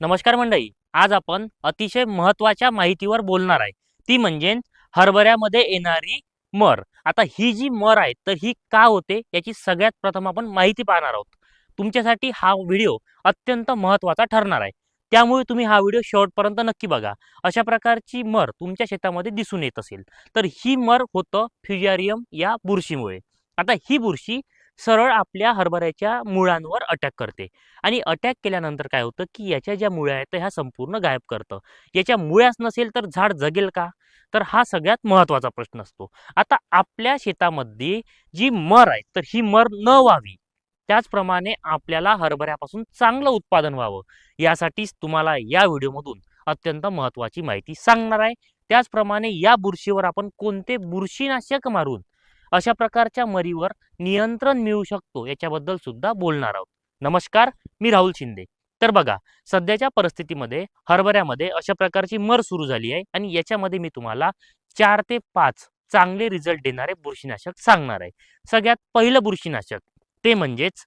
नमस्कार मंडळी आज आपण अतिशय महत्त्वाच्या माहितीवर बोलणार आहे. ती म्हणजे हरभऱ्यामध्ये येणारी मर. आता ही जी मर आहे तर ही का होते याची सगळ्यात प्रथम आपण माहिती पाहणार आहोत. तुमच्यासाठी हा व्हिडिओ अत्यंत महत्त्वाचा ठरणार आहे. त्यामुळे तुम्ही हा व्हिडिओ शेवटपर्यंत नक्की बघा. अशा प्रकारची मर तुमच्या शेतामध्ये दिसून येत असेल. तर ही मर होतं फ्युजारियम या बुरशीमुळे. आता ही बुरशी सरळ आपल्या हरभऱ्याच्या मुळांवर अटॅक करते. आणि अटॅक केल्यानंतर काय होतं की याच्या ज्या मुळ्या आहेत त्या ह्या संपूर्ण गायब करतं. याच्या मुळ्याच नसेल तर झाड जगेल का? तर हा सगळ्यात महत्त्वाचा प्रश्न असतो. आता आपल्या शेतामध्ये जी मर आहे तर ही मर न व्हावी. त्याचप्रमाणे आपल्याला हरभऱ्यापासून चांगलं उत्पादन व्हावं. यासाठीच तुम्हाला या व्हिडिओमधून अत्यंत महत्त्वाची माहिती सांगणार आहे. त्याचप्रमाणे या बुरशीवर आपण कोणते बुरशीनाशक मारून अशा प्रकारच्या मरीवर नियंत्रण मिळू शकतो याच्याबद्दल सुद्धा बोलणार आहोत. नमस्कार मी राहुल शिंदे. तर बघा सध्याच्या परिस्थितीमध्ये हरभऱ्यामध्ये अशा प्रकारची मर सुरू झाली आहे आणि याच्यामध्ये मी तुम्हाला चार ते पाच चांगले रिझल्ट देणारे बुरशीनाशक सांगणार आहे. सगळ्यात पहिलं बुरशीनाशक ते म्हणजेच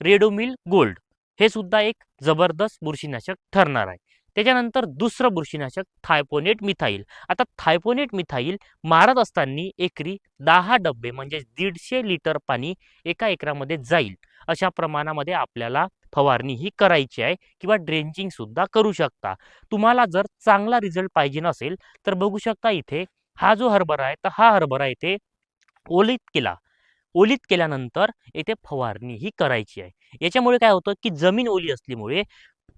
रेडोमिल गोल्ड. हे सुद्धा एक जबरदस्त बुरशीनाशक ठरणार आहे. त्याच्यानंतर दुसरं बुरशीनाशक थायपोनेट मिथाईल. आता थायपोनेट मिथाईल मारत असताना एकरी दहा डब्बे म्हणजे दीडशे लिटर पाणी एका एकरामध्ये जाईल. अशा प्रमाणामध्ये आपल्याला फवारणी ही करायची आहे किंवा ड्रेंचिंग सुद्धा करू शकता. तुम्हाला जर चांगला रिझल्ट पाहिजे नसेल तर बघू शकता इथे हा जो हरभरा आहे तर हा हरभरा इथे ओलीत केला. ओलीत केल्यानंतर येथे फवारणी ही करायची आहे. याच्यामुळे काय होतं की जमीन ओली असल्यामुळे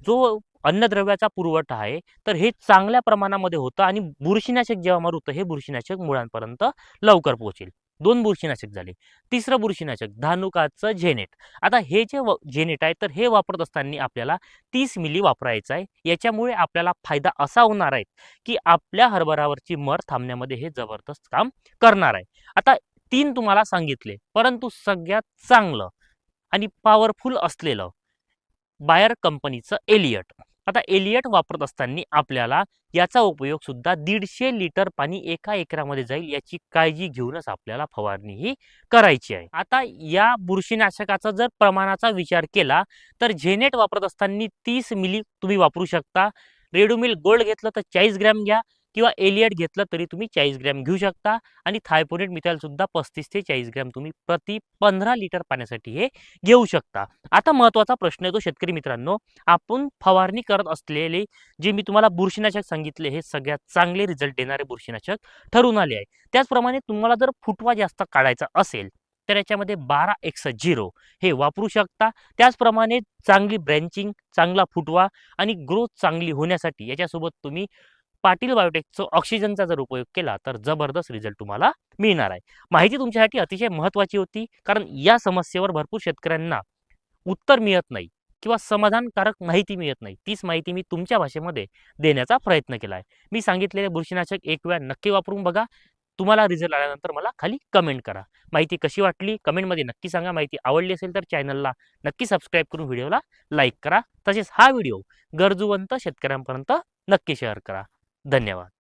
जो अन्नद्रव्याचा पुरवठा आहे. तर हे चांगल्या प्रमाणामध्ये होतं आणि बुरशीनाशक जेव्हा मारुतं हे बुरशीनाशक मुळांपर्यंत लवकर पोहोचेल. दोन बुरशीनाशक झाले. तिसरं बुरशीनाशक धानुकाचं झेनेट आता हे जे व झेनेट आहे तर हे वापरत असताना आपल्याला तीस मिली वापरायचं आहे. याच्यामुळे आपल्याला फायदा असा होणार आहे की आपल्या हरभरावरची मर थांबण्यामध्ये हे जबरदस्त काम करणार आहे. आता तीन तुम्हाला सांगितले परंतु सगळ्यात चांगलं आणि पॉवरफुल असलेलं बायर कंपनीचं एलियट आता एलियट वापरत असताना आपल्याला याचा उपयोग सुद्धा दीडशे लिटर पाणी एका एकरामध्ये जाईल याची काळजी घेऊनच आपल्याला फवारणी ही करायची आहे. आता या बुरशीनाशकाचा जर प्रमाणाचा विचार केला तर झेनेट वापरत असताना तीस मिली तुम्ही वापरू शकता. रेडोमिल गोल्ड घेतलं तर चाळीस ग्रॅम घ्या. किंवा एलियट घेतलं तरी तुम्ही चाळीस ग्रॅम घेऊ शकता. आणि थायपोनेट मिथाईल सुद्धा पस्तीस ते चाळीस ग्रॅम तुम्ही प्रति पंधरा लिटर पाण्यासाठी हे घेऊ शकता. आता महत्त्वाचा प्रश्न येतो शेतकरी मित्रांनो आपण फवारणी करत असलेले जे मी तुम्हाला बुरशीनाशक सांगितले हे सगळ्यात चांगले रिझल्ट देणारे बुरशीनाशक ठरून आले आहे. त्याचप्रमाणे तुम्हाला जर फुटवा जास्त काढायचा असेल तर याच्यामध्ये बारा एक्स झिरो हे वापरू शकता. त्याचप्रमाणे चांगली ब्रँचिंग चांगला फुटवा आणि ग्रोथ चांगली होण्यासाठी याच्यासोबत तुम्ही पाटील बायोटेकचं ऑक्सिजनचा जर उपयोग केला तर जबरदस्त रिझल्ट तुम्हाला मिळणार आहे. माहिती तुमच्यासाठी अतिशय महत्त्वाची होती कारण या समस्येवर भरपूर शेतकऱ्यांना उत्तर मिळत नाही किंवा समाधानकारक माहिती मिळत नाही. तीच माहिती मी तुमच्या भाषेमध्ये देण्याचा प्रयत्न केला आहे मी सांगितलेले बुरशीनाशक एक वेळा नक्की वापरून बघा. तुम्हाला रिझल्ट आल्यानंतर मला खाली कमेंट करा. माहिती कशी वाटली? कमेंटमध्ये नक्की सांगा. माहिती आवडली असेल तर चॅनलला नक्की सबस्क्राईब करून व्हिडिओला लाईक करा. तसेच हा व्हिडिओ गरजूवंत शेतकऱ्यांपर्यंत नक्की शेअर करा. धन्यवाद.